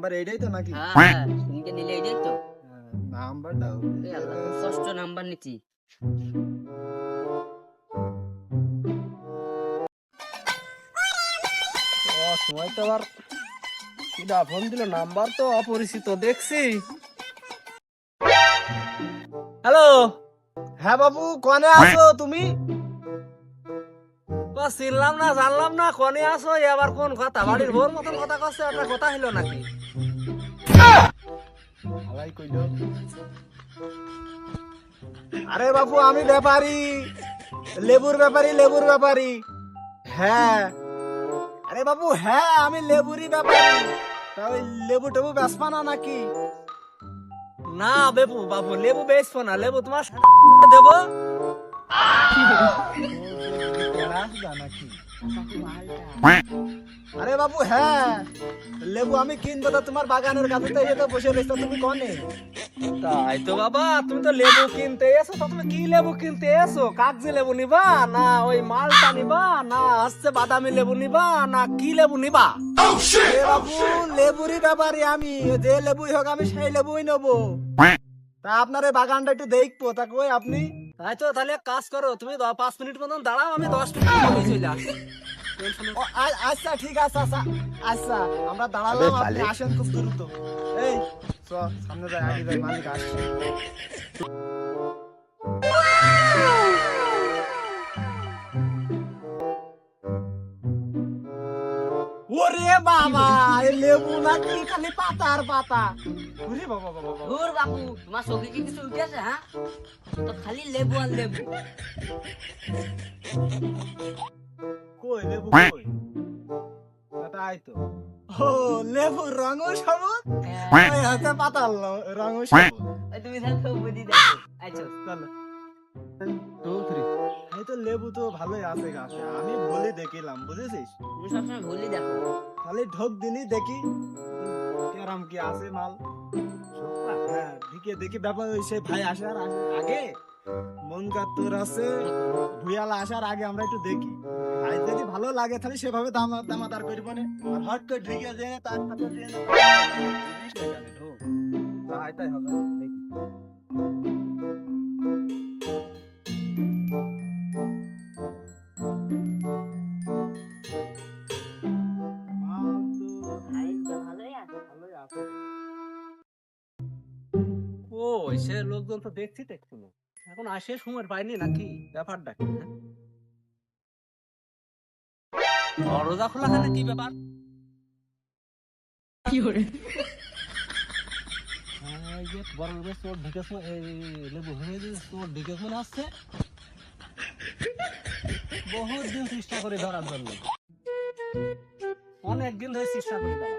Number এইটাই তো নাকি? হ্যাঁ শুনকে নিলে এটাই তো। হ্যাঁ, আল্লাহ ষষ্ঠ নাম্বার নিচ্ছি ও সময় তো আবার কিডা ফোন দিল নাম্বার তো অপরিচিত দেখছি। হ্যালো? হ্যাঁ বাবু কনে আছো তুমি? তো চিনলাম না জানলাম না কনে আসো এবার কোন কথা? বাড়ির ভোর মতন কথা কচ্ছে একটা কথা হইল নাকি? আরে বাবু আমি ব্যাপারী। লেবুর ব্যাপারী লেবুর ব্যাপারী। হ্যাঁ। আরে বাবু হ্যাঁ আমি লেবুরই ব্যাপারী। ওই লেবু টেবু বেসপা না নাকি? না বেবু বাবু লেবু বেচবো না। লেবু তোমার দেবো? আরে বাবু হ্যাঁ লেবু আমি কিনবো তো তোমার বাগানের কাছে তো বসে রয়েছো তুমি কনে? তাই তো বাবা তুমি তো লেবু কিনতে এসো তো তুমি কি লেবু কিনতে এসো? কাগজি লেবু নিবা? না ওই মালটা নিবা? না হচ্ছে বাদামি লেবু নিবা? না কি লেবু নিবা? এ বাবু লেবুরই ব্যাপারী আমি যে লেবুই হোক আমি সেই লেবুই নেব। তা আপনার এই বাগানটা একটু দেখব। তা কই আপনি? তাই তো তাহলে এক কাজ করো তুমি দ- পাঁচ মিনিট মতন দাঁড়াও আমি দশ মিনিট চলে আসি। টেনশন ও, আ- আচ্ছা ঠিক আছে আচ্ছা আচ্ছা আমরা দাঁড়ালাম আপনি আসেন খুব দ্রুত। এই চ সামনে যাই আগে যাই মালিক আসছে। ওরে বাবা লেবু নাকি খালি পাতা আর পাতা। ওরে বাবা বাবা ধুর বাপু তোমার চোখে কি কিছু উঠে আছে হ্যাঁ? তো খালি লেবু আর লেবু। কই লেবু কই? তাই তো। ও লেবু রঙ সবুজ? হ্যাঁ, পাতার রঙ সবুজ। তুমি দেখো তো ভালোই আছে গাছে। আমি বলে দেখিলাম বুঝেছিস? তুমি সবসময় ভুলই দেখো। খালি ঢোক দিনই দেখি। কেরাম কি আছে মাল? হ্যাঁ দিকে দেখি ব্যাপার সেই ভাই আসার আগে- মন তোর আছে? ভুয়ালা আসার আগে আমরা একটু দেখি। আর যদি ভালো লাগে তাহলে সেভাবে দাম দামাদার করি মানে আর হট করে ঢুকে যে তার সাথে যে জিনিস হয়ে গেলে ঢোক। তা এটাই হবে। ও লোকজন তো দেখছি একটু এখন আসে সময় পাইনি নাকি? ব্যাপারটা কি হ্যাঁ? দরজা খোলা কেন কি ব্যাপার? হ্যাঁ, এই বড় লোকের চোর এই লেবু ভেঙে দিয়ে চোর মনে আসছে। বহুত দিন চেষ্টা করে ধরার জন্য। অনেক দিন ধরে চেষ্টা করে ধরা